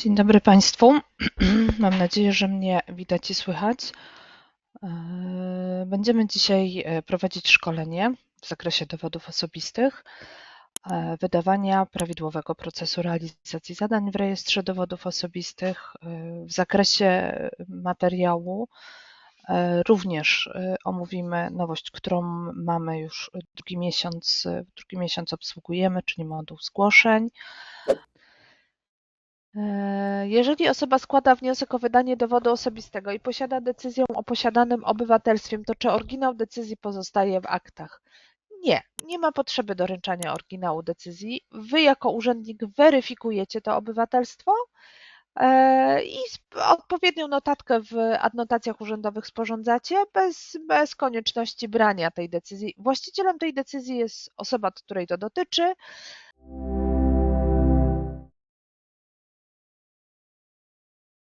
Dzień dobry Państwu. Mam nadzieję, że mnie widać i słychać. E, będziemy dzisiaj e, prowadzić szkolenie w zakresie dowodów osobistych, e, wydawania prawidłowego procesu realizacji zadań w rejestrze dowodów osobistych. W zakresie materiału również omówimy nowość, którą mamy już drugi miesiąc, drugi miesiąc obsługujemy, czyli moduł zgłoszeń. Jeżeli osoba składa wniosek o wydanie dowodu osobistego i posiada decyzję o posiadanym obywatelstwie, to czy oryginał decyzji pozostaje w aktach? Nie, nie ma potrzeby doręczania oryginału decyzji. Wy jako urzędnik weryfikujecie to obywatelstwo e, i odpowiednią notatkę w adnotacjach urzędowych sporządzacie bez, bez konieczności brania tej decyzji. Właścicielem tej decyzji jest osoba, której to dotyczy.